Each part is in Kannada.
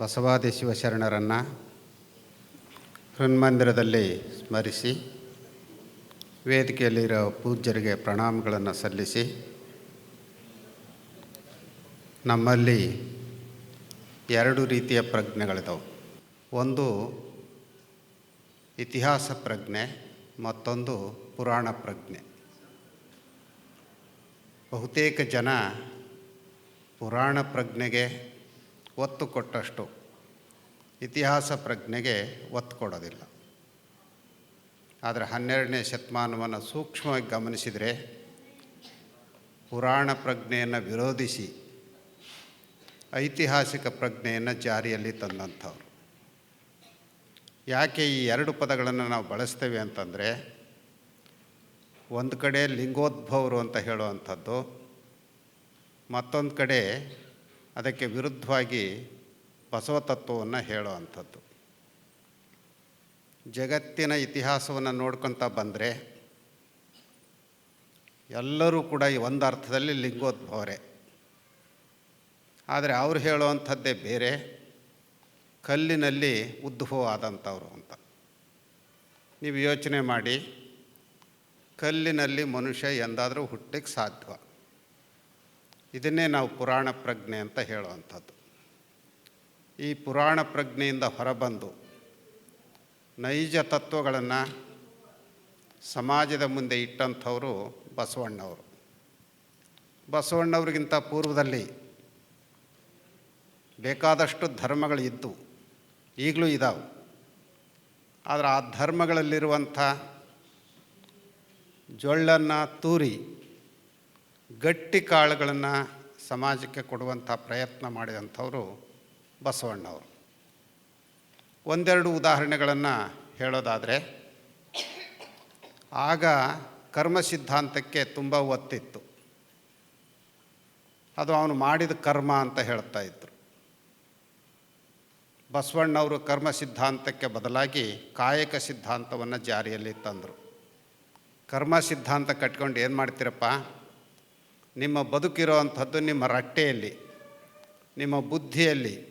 ಬಸವಾದಿ ಶಿವಶರಣರನ್ನು ಹೃನ್ಮಂದಿರದಲ್ಲಿ ಸ್ಮರಿಸಿ, ವೇದಿಕೆಯಲ್ಲಿರೋ ಪೂಜ್ಯರಿಗೆ ಪ್ರಣಾಮಗಳನ್ನು ಸಲ್ಲಿಸಿ, ನಮ್ಮಲ್ಲಿ ಎರಡು ರೀತಿಯ ಪ್ರಜ್ಞೆಗಳಿದಾವೆ. ಒಂದು ಇತಿಹಾಸ ಪ್ರಜ್ಞೆ, ಮತ್ತೊಂದು ಪುರಾಣ ಪ್ರಜ್ಞೆ. ಬಹುತೇಕ ಜನ ಪುರಾಣ ಪ್ರಜ್ಞೆಗೆ ಒತ್ತು ಕೊಟ್ಟಷ್ಟು ಇತಿಹಾಸ ಪ್ರಜ್ಞೆಗೆ ಒತ್ತು ಕೊಡೋದಿಲ್ಲ. ಆದರೆ ಹನ್ನೆರಡನೇ ಶತಮಾನವನ್ನು ಸೂಕ್ಷ್ಮವಾಗಿ ಗಮನಿಸಿದರೆ ಪುರಾಣ ಪ್ರಜ್ಞೆಯನ್ನು ವಿರೋಧಿಸಿ ಐತಿಹಾಸಿಕ ಪ್ರಜ್ಞೆಯನ್ನು ಜಾರಿಯಲ್ಲಿ ತಂದಂಥವ್ರು. ಯಾಕೆ ಈ ಎರಡು ಪದಗಳನ್ನು ನಾವು ಬಳಸ್ತೇವೆ ಅಂತಂದರೆ ಒಂದು ಕಡೆ ಲಿಂಗೋದ್ಭವರು ಅಂತ ಹೇಳುವಂಥದ್ದು, ಮತ್ತೊಂದು ಕಡೆ ಅದಕ್ಕೆ ವಿರುದ್ಧವಾಗಿ ಬಸವ ತತ್ವವನ್ನು ಹೇಳುವಂಥದ್ದು. ಜಗತ್ತಿನ ಇತಿಹಾಸವನ್ನು ನೋಡ್ಕೊತ ಬಂದರೆ ಎಲ್ಲರೂ ಕೂಡ ಈ ಒಂದು ಅರ್ಥದಲ್ಲಿ ಲಿಂಗೋದ್ಭವರೇ. ಆದರೆ ಅವ್ರು ಹೇಳುವಂಥದ್ದೇ ಬೇರೆ, ಕಲ್ಲಿನಲ್ಲಿ ಉದ್ಭವ ಆದಂಥವ್ರು ಅಂತ. ನೀವು ಯೋಚನೆ ಮಾಡಿ, ಕಲ್ಲಿನಲ್ಲಿ ಮನುಷ್ಯ ಎಂದಾದರೂ ಹುಟ್ಟಕ್ಕೆ ಸಾಧ್ಯ ಇದನ್ನೇ ನಾವು ಪುರಾಣ ಪ್ರಜ್ಞೆ ಅಂತ ಹೇಳುವಂಥದ್ದು. ಈ ಪುರಾಣ ಪ್ರಜ್ಞೆಯಿಂದ ಹೊರಬಂದು ನೈಜ ತತ್ವಗಳನ್ನು ಸಮಾಜದ ಮುಂದೆ ಇಟ್ಟಂಥವರು ಬಸವಣ್ಣವರು. ಬಸವಣ್ಣವ್ರಿಗಿಂತ ಪೂರ್ವದಲ್ಲಿ ಬೇಕಾದಷ್ಟು ಧರ್ಮಗಳು ಇದ್ದವು. ಈಗಲೂ ಇದ್ದಾವೆ ಆದರೆ ಆ ಧರ್ಮಗಳಲ್ಲಿರುವಂಥ ಜೊಳ್ಳನ್ನು ತೂರಿ ಗಟ್ಟಿ ಕಾಳುಗಳನ್ನು ಸಮಾಜಕ್ಕೆ ಕೊಡುವಂಥ ಪ್ರಯತ್ನ ಮಾಡಿದಂಥವರು ಬಸವಣ್ಣವರು. ಒಂದೆರಡು ಉದಾಹರಣೆಗಳನ್ನು ಹೇಳೋದಾದರೆ, ಆಗ ಕರ್ಮ ಸಿದ್ಧಾಂತಕ್ಕೆ ತುಂಬ ಒತ್ತಿತ್ತು. ಅದು ಅವನು ಮಾಡಿದ ಕರ್ಮ ಅಂತ ಹೇಳ್ತಾ ಇದ್ದರು ಬಸವಣ್ಣವರು ಕರ್ಮ ಸಿದ್ಧಾಂತಕ್ಕೆ ಬದಲಾಗಿ ಕಾಯಕ ಸಿದ್ಧಾಂತವನ್ನು ಜಾರಿಯಲ್ಲಿ ತಂದರು. ಕರ್ಮ ಸಿದ್ಧಾಂತ ಕಟ್ಕೊಂಡು ಏನು ಮಾಡ್ತೀರಪ್ಪ? ನಿಮ್ಮ ಬದುಕಿರೋವಂಥದ್ದು ನಿಮ್ಮ ರಟ್ಟೆಯಲ್ಲಿ, ನಿಮ್ಮ ಬುದ್ಧಿಯಲ್ಲಿ,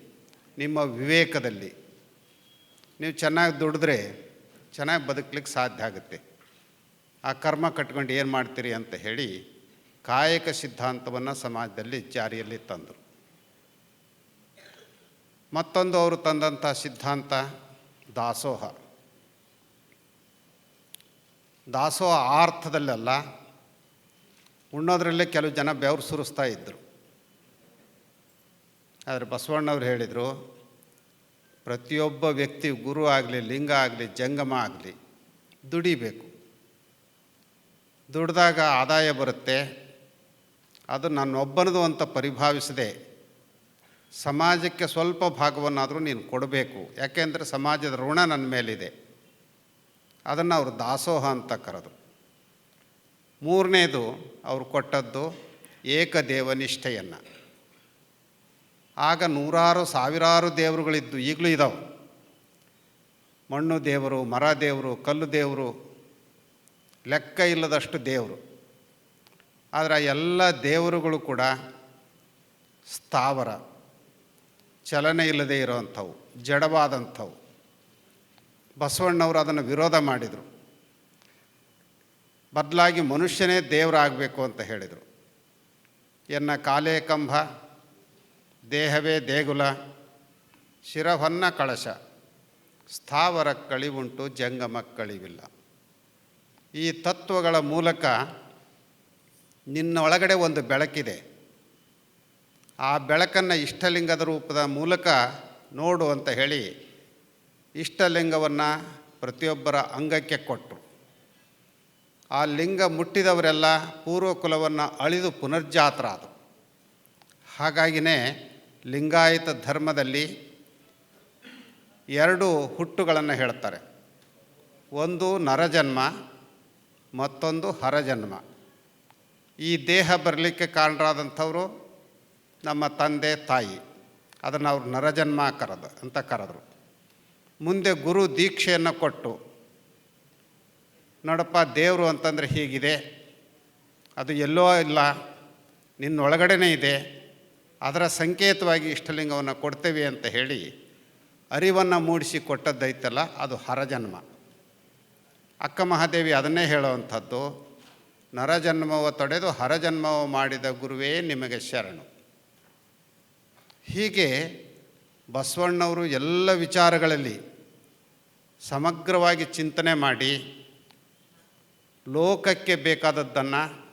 ನಿಮ್ಮ ವಿವೇಕದಲ್ಲಿ. ನೀವು ಚೆನ್ನಾಗಿ ದುಡಿದ್ರೆ ಚೆನ್ನಾಗಿ ಬದುಕಲಿಕ್ಕೆ ಸಾಧ್ಯ ಆಗುತ್ತೆ. ಆ ಕರ್ಮ ಕಟ್ಕೊಂಡು ಏನು ಮಾಡ್ತೀರಿ ಅಂತ ಹೇಳಿ ಕಾಯಕ ಸಿದ್ಧಾಂತವನ್ನು ಸಮಾಜದಲ್ಲಿ ಜಾರಿಯಲ್ಲಿ ತಂದರು. ಮತ್ತೊಂದು ಅವರು ತಂದಂಥ ಸಿದ್ಧಾಂತ ದಾಸೋಹ. ದಾಸೋಹ ಆ ಅರ್ಥದಲ್ಲಲ್ಲ ಉಣ್ಣೋದ್ರಲ್ಲೇ ಕೆಲವು ಜನ ಬೆವರು ಸುರಿಸ್ತಾ ಇದ್ದರು ಆದರೆ ಬಸವಣ್ಣವ್ರು ಹೇಳಿದರು, ಪ್ರತಿಯೊಬ್ಬ ವ್ಯಕ್ತಿ ಗುರು ಆಗಲಿ, ಲಿಂಗ ಆಗಲಿ, ಜಂಗಮ ಆಗಲಿ, ದುಡಿಬೇಕು. ದುಡಿದಾಗ ಆದಾಯ ಬರುತ್ತೆ. ಅದು ನನ್ನೊಬ್ಬನದು ಅಂತ ಪರಿಭಾವಿಸದೆ ಸಮಾಜಕ್ಕೆ ಸ್ವಲ್ಪ ಭಾಗವನ್ನಾದರೂ ನೀನು ಕೊಡಬೇಕು. ಯಾಕೆಂದರೆ ಸಮಾಜದ ಋಣ ನನ್ನ ಮೇಲಿದೆ. ಅದನ್ನು ಅವರು ದಾಸೋಹ ಅಂತ ಕರೆದು ಮೂರನೇದು ಅವರು ಕೊಟ್ಟದ್ದು ಏಕದೇವನಿಷ್ಠೆಯನ್ನು. ಆಗ ನೂರಾರು, ಸಾವಿರಾರು ದೇವರುಗಳಿದ್ದು ಈಗಲೂ ಇದ್ದಾವೆ ಮಣ್ಣು ದೇವರು, ಮರ ದೇವರು, ಕಲ್ಲು ದೇವರು, ಲೆಕ್ಕ ಇಲ್ಲದಷ್ಟು ದೇವರು. ಆದರೆ ಎಲ್ಲ ದೇವರುಗಳು ಕೂಡ ಸ್ಥಾವರ, ಚಲನೆ ಇಲ್ಲದೆ ಇರೋವಂಥವು ಜಡವಾದಂಥವು. ಬಸವಣ್ಣವರು ಅದನ್ನು ವಿರೋಧ ಮಾಡಿದರು. ಬದಲಾಗಿ ಮನುಷ್ಯನೇ ದೇವರಾಗಬೇಕು ಅಂತ ಹೇಳಿದರು. ಎನ್ನ ಕಾಲೇ ಕಂಬ ದೇಹವೇ ದೇಗುಲ, ಶಿರವನ್ನ ಕಳಶ, ಸ್ಥಾವರ ಕಳಿವುಂಟು ಜಂಗಮ ಕಳಿವಿಲ್ಲ. ಈ ತತ್ವಗಳ ಮೂಲಕ ನಿನ್ನ ಒಳಗಡೆ ಒಂದು ಬೆಳಕಿದೆ. ಆ ಬೆಳಕನ್ನು ಇಷ್ಟಲಿಂಗದ ರೂಪದ ಮೂಲಕ ನೋಡು ಅಂತ ಹೇಳಿ ಇಷ್ಟಲಿಂಗವನ್ನು ಪ್ರತಿಯೊಬ್ಬರ ಅಂಗಕ್ಕೆ ಕೊಟ್ಟರು ಆ ಲಿಂಗ ಮುಟ್ಟಿದವರೆಲ್ಲ ಪೂರ್ವಕುಲವನ್ನು ಅಳಿದು ಪುನರ್ಜಾತರಾದರು ಹಾಗಾಗಿನೇ ಲಿಂಗಾಯತ ಧರ್ಮದಲ್ಲಿ ಎರಡು ಹುಟ್ಟುಗಳನ್ನು ಹೇಳ್ತಾರೆ. ಒಂದು ನರಜನ್ಮ, ಮತ್ತೊಂದು ಹರಜನ್ಮ. ಈ ದೇಹ ಬರಲಿಕ್ಕೆ ಕಾರಣರಾದಂಥವರು ನಮ್ಮ ತಂದೆ, ತಾಯಿ. ಅದನ್ನು ಅವರು ನರಜನ್ಮ ಕರೆದು ಅಂತ ಕರೆದ್ರು. ಮುಂದೆ ಗುರು ದೀಕ್ಷೆಯನ್ನು ಕೊಟ್ಟು ನೋಡಪ್ಪ, ದೇವರು ಅಂತಂದರೆ ಹೀಗಿದೆ. ಅದು ಎಲ್ಲೋ ಇಲ್ಲ, ನಿನ್ನೊಳಗಡೆನೇ ಇದೆ. ಅದರ ಸಂಕೇತವಾಗಿ ಇಷ್ಟಲಿಂಗವನ್ನು ಕೊಡ್ತೇವೆ ಅಂತ ಹೇಳಿ ಅರಿವನ್ನು ಮೂಡಿಸಿ ಕೊಟ್ಟದ್ದೈತಲ್ಲ, ಅದು ಹರಜನ್ಮ. ಅಕ್ಕ ಮಹಾದೇವಿ ಅದನ್ನೇ ಹೇಳುವಂಥದ್ದು, ನರಜನ್ಮವ ತೊಡೆದು ಹರಜನ್ಮವ ಮಾಡಿದ ಗುರುವೇ ನಿಮಗೆ ಶರಣು. ಹೀಗೆ ಬಸವಣ್ಣವರು ಎಲ್ಲ ವಿಚಾರಗಳಲ್ಲಿ ಸಮಗ್ರವಾಗಿ ಚಿಂತನೆ ಮಾಡಿ ಲೋಕಕ್ಕೆ ಬೇಕಾದದ್ದನ್ನು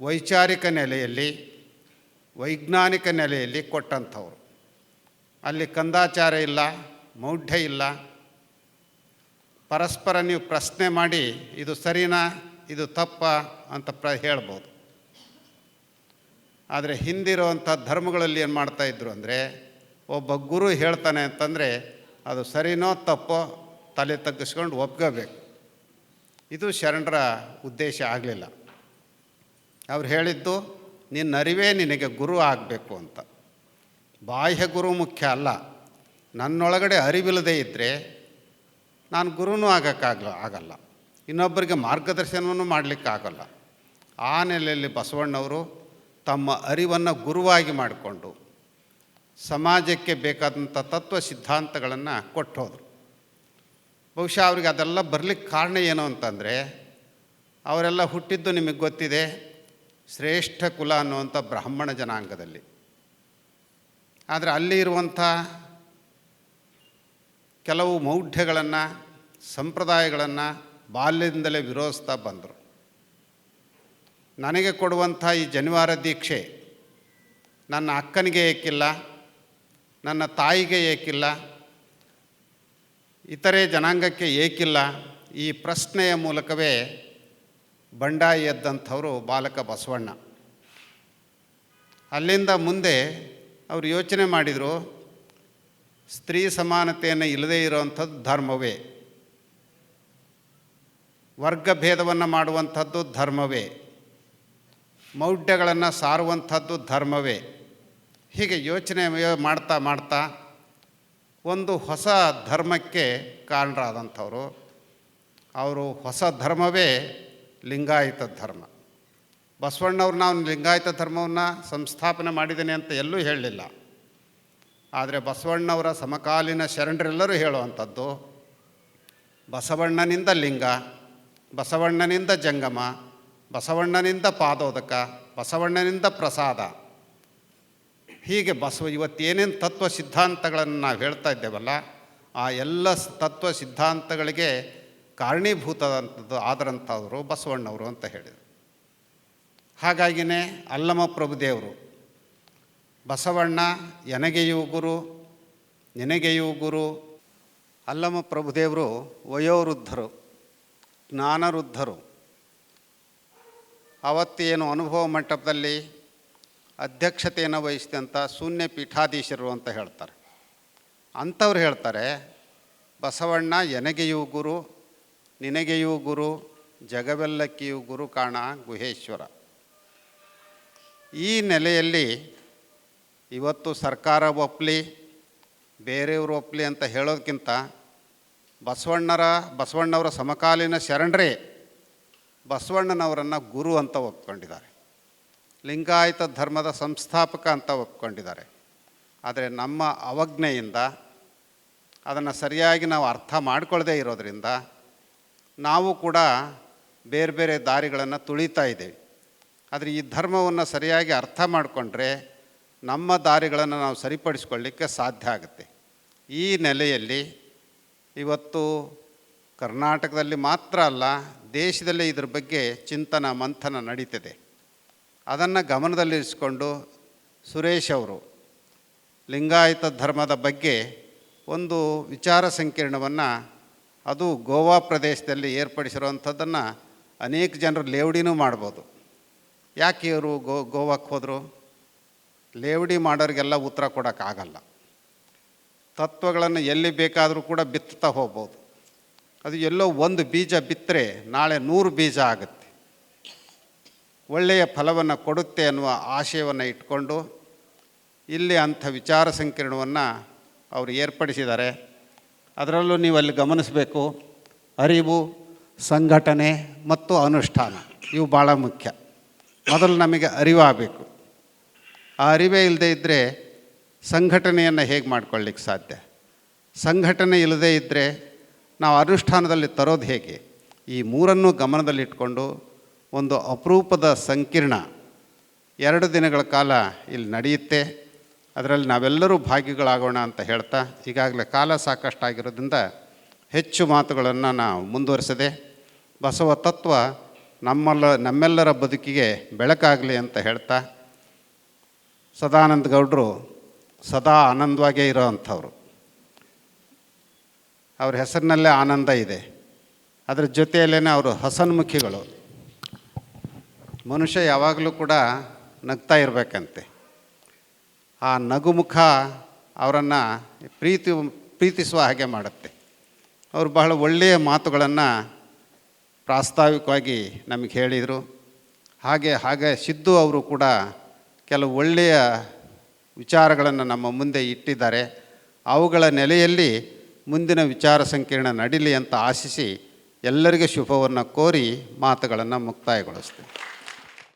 ವೈಚಾರಿಕ ನೆಲೆಯಲ್ಲಿ, ವೈಜ್ಞಾನಿಕ ನೆಲೆಯಲ್ಲಿ ಕೊಟ್ಟಂಥವ್ರು. ಅಲ್ಲಿ ಕಂದಾಚಾರ ಇಲ್ಲ, ಮೌಢ್ಯ ಇಲ್ಲ. ಪರಸ್ಪರ ನೀವು ಪ್ರಶ್ನೆ ಮಾಡಿ, ಇದು ಸರಿನಾ, ಇದು ತಪ್ಪ ಅಂತ ಪ್ರ, ಹೇಳ್ಬೋದು. ಆದರೆ ಹಿಂದಿರುವಂಥ ಧರ್ಮಗಳಲ್ಲಿ ಏನು ಮಾಡ್ತಾಯಿದ್ರು ಅಂದರೆ, ಒಬ್ಬ ಗುರು ಹೇಳ್ತಾನೆ ಅಂತಂದರೆ, ಅದು ಸರಿನೋ ತಪ್ಪೋ ತಲೆ ತಗ್ಗಿಸ್ಕೊಂಡು ಒಪ್ಕೋಬೇಕು. ಇದು ಶರಣರ ಉದ್ದೇಶ ಆಗಲಿಲ್ಲ. ಅವ್ರು ಹೇಳಿದ್ದು, ನಿನ್ನ ಅರಿವೇ ನಿನಗೆ ಗುರು ಆಗಬೇಕು ಅಂತ. ಬಾಹ್ಯ ಗುರು ಮುಖ್ಯ ಅಲ್ಲ. ನನ್ನೊಳಗಡೆ ಅರಿವಿಲ್ಲದೆ ಇದ್ದರೆ ನಾನು ಗುರುನೂ ಆಗೋಕ್ಕಾಗಲ್ಲ ಆಗಲ್ಲ. ಇನ್ನೊಬ್ಬರಿಗೆ ಮಾರ್ಗದರ್ಶನವನ್ನು ಮಾಡಲಿಕ್ಕಾಗಲ್ಲ. ಆ ನೆಲೆಯಲ್ಲಿ ಬಸವಣ್ಣವರು ತಮ್ಮ ಅರಿವನ್ನು ಗುರುವಾಗಿ ಮಾಡಿಕೊಂಡು ಸಮಾಜಕ್ಕೆ ಬೇಕಾದಂಥ ತತ್ವ ಸಿದ್ಧಾಂತಗಳನ್ನು ಕೊಟ್ಟು ಬಹುಶಃ ಅವ್ರಿಗೆ ಅದೆಲ್ಲ ಬರಲಿಕ್ಕೆ ಕಾರಣ ಏನು ಅಂತಂದರೆ, ಅವರೆಲ್ಲ ಹುಟ್ಟಿದ್ದು ನಿಮಗೆ ಗೊತ್ತಿದೆ, ಶ್ರೇಷ್ಠ ಕುಲ ಅನ್ನುವಂಥ ಬ್ರಾಹ್ಮಣ ಜನಾಂಗದಲ್ಲಿ. ಆದರೆ ಅಲ್ಲಿ ಇರುವಂಥ ಕೆಲವು ಮೌಢ್ಯಗಳನ್ನು, ಸಂಪ್ರದಾಯಗಳನ್ನು ಬಾಲ್ಯದಿಂದಲೇ ವಿರೋಧಿಸ್ತಾ ಬಂದರು. ನನಗೆ ಕೊಡುವಂಥ ಈ ಜನಿವಾರ ದೀಕ್ಷೆ ನನ್ನ ಅಕ್ಕನಿಗೆ ಏಕಿಲ್ಲ, ನನ್ನ ತಾಯಿಗೆ ಏಕಿಲ್ಲ ಇತರೆ ಜನಾಂಗಕ್ಕೆ ಏಕಿಲ್ಲ, ಈ ಪ್ರಶ್ನೆಯ ಮೂಲಕವೇ ಬಂಡಾಯಿ ಎದ್ದಂಥವರು ಬಾಲಕ ಬಸವಣ್ಣ. ಅಲ್ಲಿಂದ ಮುಂದೆ ಅವರು ಯೋಚನೆ ಮಾಡಿದರು, ಸ್ತ್ರೀ ಸಮಾನತೆಯನ್ನು ಇಲ್ಲದೇ ಇರುವಂಥದ್ದು ಧರ್ಮವೇ. ವರ್ಗ ಭೇದವನ್ನು ಮಾಡುವಂಥದ್ದು ಧರ್ಮವೇ. ಮೌಢ್ಯಗಳನ್ನು ಸಾರುವಂಥದ್ದು ಧರ್ಮವೇ. ಹೀಗೆ ಯೋಚನೆ ಮಾಡ್ತಾ ಮಾಡ್ತಾ ಒಂದು ಹೊಸ ಧರ್ಮಕ್ಕೆ ಕಾರಣರಾದಂಥವರು. ಅವರು ಹೊಸ ಧರ್ಮವೇ ಲಿಂಗಾಯತ ಧರ್ಮ. ಬಸವಣ್ಣವ್ರು ನಾವು ಲಿಂಗಾಯತ ಧರ್ಮವನ್ನು ಸಂಸ್ಥಾಪನೆ ಮಾಡಿದ್ದೇನೆ ಅಂತ ಎಲ್ಲೂ ಹೇಳಲಿಲ್ಲ. ಆದರೆ ಬಸವಣ್ಣವರ ಸಮಕಾಲೀನ ಶರಣರೆಲ್ಲರೂ ಹೇಳುವಂಥದ್ದು, ಬಸವಣ್ಣನಿಂದ ಲಿಂಗ, ಬಸವಣ್ಣನಿಂದ ಜಂಗಮ, ಬಸವಣ್ಣನಿಂದ ಪಾದೋದಕ, ಬಸವಣ್ಣನಿಂದ ಪ್ರಸಾದ ಹೀಗೆ ಬಸವ ಇವತ್ತೇನೇನು ತತ್ವ ಸಿದ್ಧಾಂತಗಳನ್ನು ನಾವು ಹೇಳ್ತಾ ಇದ್ದೇವಲ್ಲ, ಆ ಎಲ್ಲ ತತ್ವ ಸಿದ್ಧಾಂತಗಳಿಗೆ ಕಾರಣೀಭೂತದಂಥದ್ದು ಆದರಂಥವರು ಬಸವಣ್ಣವರು ಅಂತ ಹೇಳಿದರು. ಹಾಗಾಗಿನೇ ಅಲ್ಲಮ ಪ್ರಭುದೇವರು ಬಸವಣ್ಣ, ಎನಗೆಯೂ ಗುರು, ನಿನಗೆಯೂ ಗುರು ಅಲ್ಲಮ ಪ್ರಭುದೇವರು ವಯೋವೃದ್ಧರು, ಜ್ಞಾನವೃದ್ಧರು. ಅವತ್ತೇನು ಅನುಭವ ಮಂಟಪದಲ್ಲಿ ಅಧ್ಯಕ್ಷತೆಯನ್ನು ವಹಿಸಿದಂಥ ಶೂನ್ಯ ಪೀಠಾಧೀಶರು ಅಂತ ಹೇಳ್ತಾರೆ. ಅಂಥವ್ರು ಹೇಳ್ತಾರೆ, ಬಸವಣ್ಣ, ಎನಗೆಯೂ ಗುರು, ನಿನಗೆಯೂ ಗುರು, ಜಗವೆಲ್ಲಕ್ಕಿಯೂ ಗುರು ಕಾಣ ಗುಹೇಶ್ವರ. ಈ ನೆಲೆಯಲ್ಲಿ ಇವತ್ತು ಸರ್ಕಾರ ಒಪ್ಪಲಿ ಬೇರೆಯವರು ಒಪ್ಪಲಿ ಅಂತ ಹೇಳೋದಕ್ಕಿಂತ ಬಸವಣ್ಣರ, ಬಸವಣ್ಣವರ ಸಮಕಾಲೀನ ಶರಣರೇ ಬಸವಣ್ಣನವರನ್ನು ಗುರು ಅಂತ ಒಪ್ಕೊಂಡಿದ್ದಾರೆ. ಲಿಂಗಾಯತ ಧರ್ಮದ ಸಂಸ್ಥಾಪಕ ಅಂತ ಒಪ್ಕೊಂಡಿದ್ದಾರೆ. ಆದರೆ ನಮ್ಮ ಅವಜ್ಞೆಯಿಂದ, ಅದನ್ನು ಸರಿಯಾಗಿ ನಾವು ಅರ್ಥ ಮಾಡಿಕೊಳ್ಳದೇ ಇರೋದರಿಂದ ನಾವು ಕೂಡ ಬೇರೆ ಬೇರೆ ದಾರಿಗಳನ್ನು ತುಳಿತಾ ಇದ್ದೇವೆ. ಆದರೆ ಈ ಧರ್ಮವನ್ನು ಸರಿಯಾಗಿ ಅರ್ಥ ಮಾಡಿಕೊಂಡ್ರೆ ನಮ್ಮ ದಾರಿಗಳನ್ನು ನಾವು ಸರಿಪಡಿಸ್ಕೊಳ್ಳಿಕ್ಕೆ ಸಾಧ್ಯ ಆಗುತ್ತೆ. ಈ ನೆಲೆಯಲ್ಲಿ ಇವತ್ತು ಕರ್ನಾಟಕದಲ್ಲಿ ಮಾತ್ರ ಅಲ್ಲ, ದೇಶದಲ್ಲೇ ಇದ್ರ ಬಗ್ಗೆ ಚಿಂತನ ಮಂಥನ ನಡೀತಿದೆ. ಅದನ್ನು ಗಮನದಲ್ಲಿರಿಸಿಕೊಂಡು ಸುರೇಶ್ ಅವರು ಲಿಂಗಾಯತ ಧರ್ಮದ ಬಗ್ಗೆ ಒಂದು ವಿಚಾರ ಸಂಕೀರ್ಣವನ್ನು ಅದು ಗೋವಾ ಪ್ರದೇಶದಲ್ಲಿ ಏರ್ಪಡಿಸಿರುವಂಥದ್ದನ್ನು ಅನೇಕ ಜನರು ಲೇವಡಿನೂ ಮಾಡ್ಬೋದು. ಯಾಕೆ ಇವರು ಗೋ ಗೋವಾಕ್ಕೆ ಹೋದರು? ಲೇವಡಿ ಮಾಡೋರಿಗೆಲ್ಲ ಉತ್ತರ ಕೊಡೋಕ್ಕಾಗಲ್ಲ. ತತ್ವಗಳನ್ನು ಎಲ್ಲಿ ಬೇಕಾದರೂ ಕೂಡ ಬಿತ್ತುತ್ತಾ ಹೋಗ್ಬೋದು. ಅದು ಎಲ್ಲೋ ಒಂದು ಬೀಜ ಬಿತ್ತರೆ ನಾಳೆ ನೂರು ಬೀಜ ಆಗುತ್ತೆ. ಒಳ್ಳೆಯ ಫಲವನ್ನು ಕೊಡುತ್ತೆ ಅನ್ನುವ ಆಶಯವನ್ನು ಇಟ್ಕೊಂಡು ಇಲ್ಲಿ ಅಂಥ ವಿಚಾರ ಸಂಕಿರಣವನ್ನು ಅವರು ಏರ್ಪಡಿಸಿದ್ದಾರೆ. ಅದರಲ್ಲೂ ನೀವು ಅಲ್ಲಿ ಗಮನಿಸಬೇಕು, ಅರಿವು, ಸಂಘಟನೆ ಮತ್ತು ಅನುಷ್ಠಾನ, ಇವು ಭಾಳ ಮುಖ್ಯ. ಮೊದಲು ನಮಗೆ ಅರಿವಾಗಬೇಕು. ಆ ಅರಿವೇ ಇಲ್ಲದೆ ಇದ್ದರೆ ಸಂಘಟನೆಯನ್ನು ಹೇಗೆ ಮಾಡ್ಕೊಳ್ಳಿಕ್ಕೆ ಸಾಧ್ಯ? ಸಂಘಟನೆ ಇಲ್ಲದೇ ಇದ್ದರೆ ನಾವು ಅನುಷ್ಠಾನದಲ್ಲಿ ತರೋದು ಹೇಗೆ? ಈ ಮೂರನ್ನು ಗಮನದಲ್ಲಿಟ್ಕೊಂಡು ಒಂದು ಅಪರೂಪದ ಸಂಕೀರ್ಣ ಎರಡು ದಿನಗಳ ಕಾಲ ಇಲ್ಲಿ ನಡೆಯುತ್ತೆ. ಅದರಲ್ಲಿ ನಾವೆಲ್ಲರೂ ಭಾಗಿಗಳಾಗೋಣ ಅಂತ ಹೇಳ್ತಾ, ಈಗಾಗಲೇ ಕಾಲ ಸಾಕಷ್ಟಾಗಿರೋದ್ರಿಂದ ಹೆಚ್ಚು ಮಾತುಗಳನ್ನು ನಾವು ಮುಂದುವರಿಸದೆ, ಬಸವ ತತ್ವ ನಮ್ಮಲ್ಲ, ನಮ್ಮೆಲ್ಲರ ಬದುಕಿಗೆ ಬೆಳಕಾಗಲಿ ಅಂತ ಹೇಳ್ತಾ, ಸದಾನಂದ ಗೌಡರು ಸದಾ ಆನಂದವಾಗೇ ಇರೋ ಅಂಥವ್ರು. ಅವ್ರ ಹೆಸರಿನಲ್ಲೇ ಆನಂದ ಇದೆ. ಅದರ ಜೊತೆಯಲ್ಲೇ ಅವರು ಹಸನ್ಮುಖಿಗಳು. ಮನುಷ್ಯ ಯಾವಾಗಲೂ ಕೂಡ ನಗ್ತಾ ಇರಬೇಕಂತೆ. ಆ ನಗುಮುಖ ಅವರನ್ನು ಪ್ರೀತಿ, ಪ್ರೀತಿಸುವ ಹಾಗೆ ಮಾಡುತ್ತೆ. ಅವರು ಬಹಳ ಒಳ್ಳೆಯ ಮಾತುಗಳನ್ನು ಪ್ರಾಸ್ತಾವಿಕವಾಗಿ ನಮಗೆ ಹೇಳಿದರು. ಹಾಗೆ ಹಾಗೆ ಸಿದ್ದು ಅವರು ಕೂಡ ಕೆಲವು ಒಳ್ಳೆಯ ವಿಚಾರಗಳನ್ನು ನಮ್ಮ ಮುಂದೆ ಇಟ್ಟಿದ್ದಾರೆ. ಅವುಗಳ ನೆಲೆಯಲ್ಲಿ ಮುಂದಿನ ವಿಚಾರ ಸಂಕಿರಣ ನಡೀಲಿ ಅಂತ ಆಶಿಸಿ ಎಲ್ಲರಿಗೆ ಶುಭವನ್ನು ಕೋರಿ ಮಾತುಗಳನ್ನು ಮುಕ್ತಾಯಗೊಳಿಸ್ತೀನಿ.